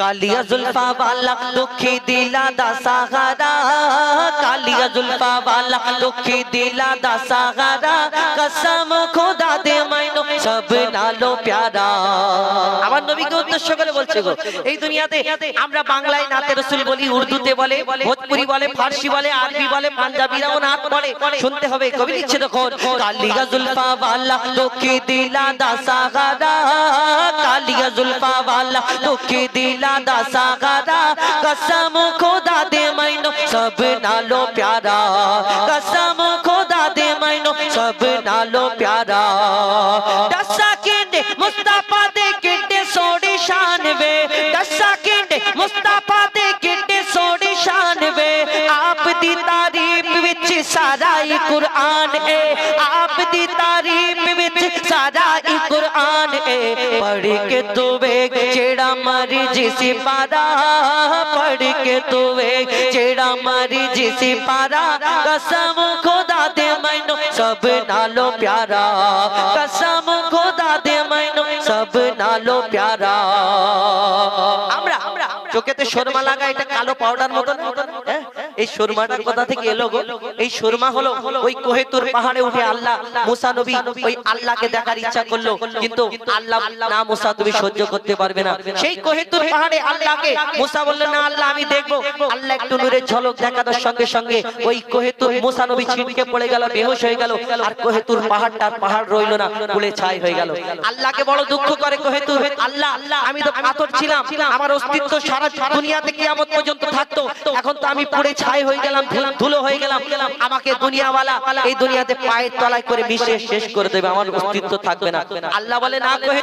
কালিয়া জুলফা বালক দুঃখী দিলা দাসাহারা কালিয়া জুলফা বালক দুঃখী দিলা দাসাহারা কসম খোদা দে মাইনো সব নালো প্যারা। আমার নবীকে উদ্দেশ্য করে বলছে গো এই দুনিয়াতে আমরা বাংলায় নাতে রসুল বলি উর্দুতে বলে ভোজপুরি বলে ফার্সি বলে আরবি বলে পাঞ্জাবিরাও নাত বলে শুনতে হবে কবি লিখছে তখন কালিয়া জুলফা বালক দুঃখী দিলা দাসাহারা কালিয়া জুলফা ਵਾਲਾ ਦੁਖੀ ਦਿਲਾਂ ਦਾ ਸਹਾਰਾ ਕਸਮ ਖੁਦਾ ਦੇ ਮੈਨੂੰ ਸਭ ਨਾਲੋਂ ਪਿਆਰਾ। ਕਸਮ ਖੁਦਾ ਦੇ ਮੈਨੂੰ ਸਭ ਨਾਲੋਂ ਪਿਆਰਾ। ਦੱਸਾ ਕਿੰਨੇ ਮੁਸਤਾਫਾ ਦੇ ਕਿੰਨੇ ਸੋਹਣੀ ਸ਼ਾਨ ਵੇ। ਦੱਸਾ ਕਿੰਨੇ ਮੁਸਤਾਫਾ ਦੇ ਕਿੰਨੇ ਸੋਹਣੀ ਸ਼ਾਨ ਵੇ। ਆਪ ਦੀ ਤਾਰੀਫ ਵਿੱਚ ਸਾਰਾ ਹੀ ਕੁਰਾਨ ਹੈ ਆਪ ਦੀ ਤਾਰੀਫ ਵਿੱਚ ਸਾਰਾ ই कुरान ए पढ़ के तुवे चेड़ा मारी जिसी पारा पढ़ के तुवे चेड़ा मारी जिसी पारा कसम खुदा दे मैनो सब नालो प्यारा कसम खुदा दे मैनो सब नालो प्यारा আমরা চোখেতে শর্মা লাগা এটা কালো পাউডার মতন এই সুরমাটার কথা থেকে এলো গো? এই সুরমা হলো ওই কোহেতুর পাহাড়ে উঠে আল্লাহ মুসা নবী ওই আল্লাহকে দেখার ইচ্ছা করল কিন্তু আল্লাহ না মুসা তুমি সহ্য করতে পারবে না। সেই কোহেতুর পাহাড়ে আল্লাহকে মুসা বললেন না আল্লাহ আমি দেখব। আল্লাহ একটু নূরের ঝলক দেখানোর সঙ্গে সঙ্গে ওই কোহেতুর মুসা নবী ছিটকে পড়ে গেল বেহুশ হয়ে গেল আর কোহেতুর পাহাড়টা পাহাড় রইল না পুড়ে ছাই হয়ে গেল। আল্লাহকে বড় দুঃখ করে কোহেতুর আল্লাহ আমি তো পাথর ছিলাম আমার অস্তিত্ব সারা দুনিয়াতে কিয়ামত পর্যন্ত থাকতো এখন তো আমি পুড়ে ছাই হয়ে গেলাম ধুলো- ধুলো হয়ে গেলাম আমাকে দুনিয়াওয়ালা এই দুনিয়াতে পায়ের তলায় করে মিশিয়ে শেষ করে দেবে আমার অস্তিত্ব থাকবে না আল্লাহ বলে না কহে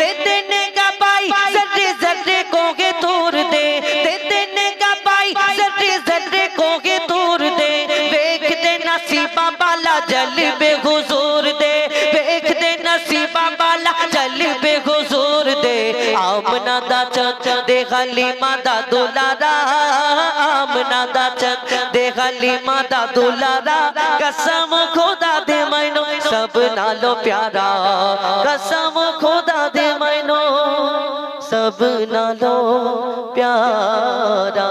दे देने का बाई जर्रे जर्रे को के तोड़ दे दे देने का बाई जर्रे जर्रे को के तोड़ दे देख दे नसीबा बाला जल बे हुजूर दे देख दे नसीबा बाला जल बे हुजूर दे आमना दा चंद दे हलीमा दा दुलारा आमना दा चंद दे हलीमा दा दुलारा कसम खुदा दे मैनो सब नालो प्यारा कसम खुदा दे मैनो सब नालो प्यारा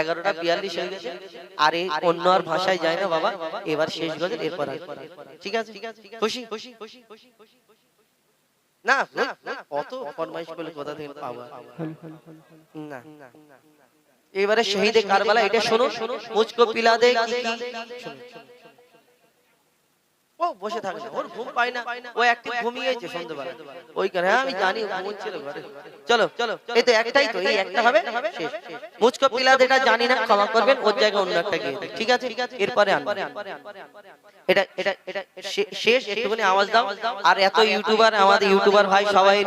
এগারোটা বিয়াল্লিশ হয়ে গেছে আরে অন্য আর ভাষায় যায় না বাবা এবার শেষ গজল এরপর আর। ঠিক আছে খুশি খুশি খুশি খুশি খুশি না না, না, অত ফরমাইশ করলে কোথা থেকে পাবো আর? না এবারে শহীদে কারবালা এটা শোনো মুঝকো পিলা দে কি কি শোনো, শোনো। ও বসে থাকে না, ওর ঘুম পায় না ও একটি ঘুমিয়েছে সন্ধ্যেবেলা। ওই কারণে আমি জানি ঘুমোচ্ছিল ঘরে। চলো চলো এই তো একটাই তো এই একটা হবে শেষ। মুঝকো পিলা দেটা জানি না ক্ষমা করবেন ওর জায়গায় অন্য একটা গিয়ে ঠিক আছে? এরপরে আনব। এটা এটা এটা শেষ একটুখানি আওয়াজ দাও। আর এত ইউটিউবার আমাদের ইউটিউবার ভাই সবাই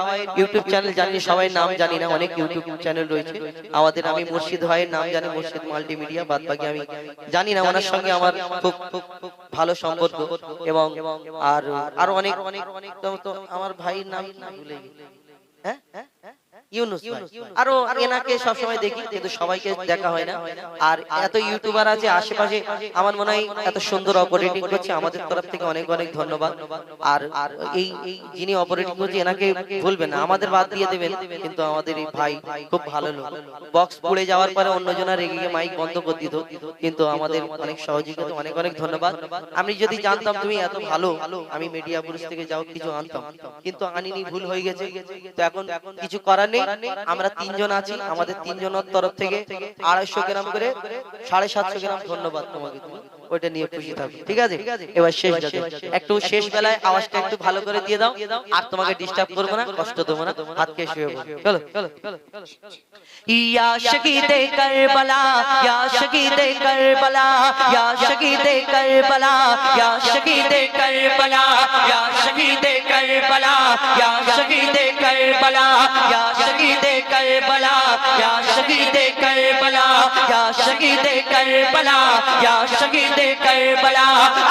ইউটিউব চ্যানেল জানি সবাই নাম জানি না অনেক ইউটিউব চ্যানেল রয়েছে। আমাদের আমি মুর্শিদ ভাইয়ের নাম জানি মুর্শিদ মাল্টিমিডিয়া বাদ বাকি আমি জানি না ওনার সঙ্গে আমার খুব খুব খুব ভালো সম্পর্ক এবং আর আরও অনেক অনেক আমার ভাইয়ের নাম ভুলে গেছি। হ্যাঁ হ্যাঁ ইউনুস আরও এনাকে সবসময় দেখি কিন্তু সবাইকে দেখা হয় না। আর এত ইউটিউবার আছে আশেপাশে আমার মনে হয় এত সুন্দর অপারেটিং করছে। আমাদের তরফ থেকে অনেক অনেক ধন্যবাদ। আর আর এই এই যিনি অপারেটিং করছে এনাকে ভুলবেন না। আমাদের বাদ দিয়ে দেবেন। কিন্তু আমাদের এই ভাই খুব ভালো লোক। বক্স পড়ে যাওয়ার পরে অন্যজনা রেগে গিয়ে মাইক বন্ধ করে দিত। কিন্তু আমাদের অনেক সহযোগিতা অনেক অনেক ধন্যবাদ। আমি যদি জানতাম তুমি এত ভালো আমি মিডিয়া পুরুষ থেকে যাও কিছু আনতাম কিন্তু আনিনি ভুল হয়ে গেছে তো এখন কিছু করার নেই আমরা তিনজন আছি, আমাদের তিনজনের তরফ থেকে আড়াইশো গ্রাম করে, সাড়ে সাতশো গ্রাম ধন্যবাদ তোমাকে ওইটা নিয়ে খুশি থাকব ঠিক আছে? এবার শেষ একটু শেষ বেলায় আওয়াজটা একটু ভালো করে দিয়ে দাও, আর তোমাকে ডিস্টার্ব করব না, কষ্ট দেবো না, হাত কে শুয়ে বলো চলো ইয়া শহীদ করবলা, ইয়া শহীদ করবলা, ইয়া শহীদ করবলা, ইয়া শহীদ করবলা, ইয়া करबला या शहीद करबला या शहीद करबला या शहीद करबला या शहीद करबला या शहीद करबला।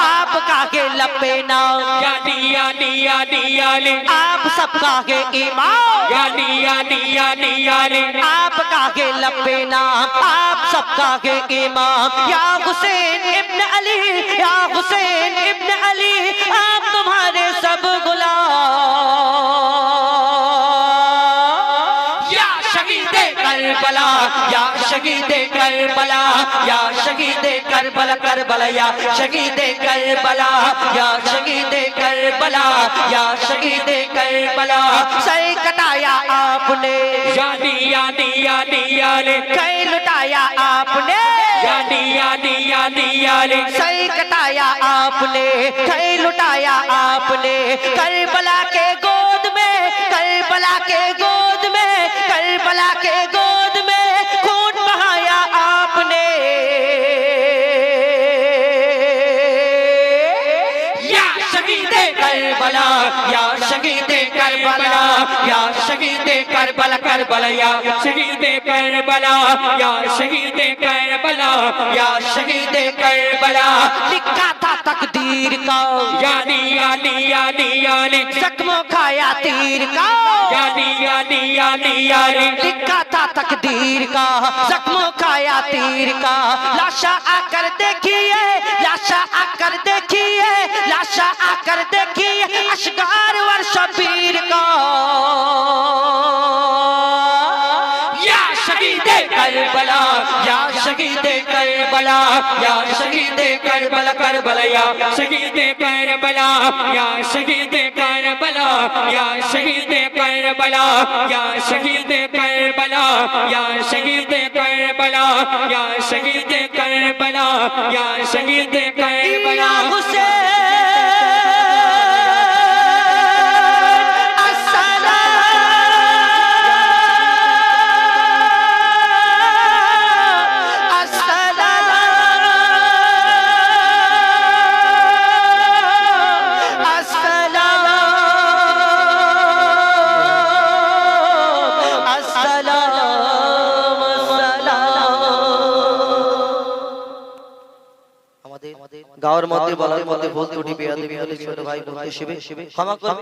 आपका के लपेना यानी यानी यानी यानी आप सबका के इमाम यानी यानी यानी यानी आपका के लपेना आप सबका के इमाम या हुसैन इब्न अली या हुसैन इब्न अली आप शहीद करबला या शहीद करबला करबला या शहीद करबला या शहीद करबला या शहीद करबला। सर कटाया आपने यानी यानी यानी यानी कई लुटाया आपने यानी यानी यानी यानी सही कटाया आपने कई लुटाया आपने करबला के गोद में करबला के गोद में करबला के गोद में। کربلا یا شہید करबला या शहीद करबला करबला या शहीद करबला या शहीद करबला या शहीद करबला लिखा था तकदीर का यानी यानी यानी यानी जख्मों खाया तीर का यानी यानी यानी यानी लिखा था तकदीर का जख्मों खाया तीर का लाशा आकर देखिए लाशा आकर देखिए लाशा आकर देखिए अशगार वर शबीर या शहीद करबला करबला, या शहीद करबला, या शहीद करबला, या शहीद करबला, या शहीद करबला, या शहीद करबला, या शहीद करबला, या शहीद करबला গাওয়ার মধ্যে বলার মধ্যে ভুল ত্রুটি বেয়াদবি হলে ছোট ভাই বলতে শিবে ক্ষমা করবে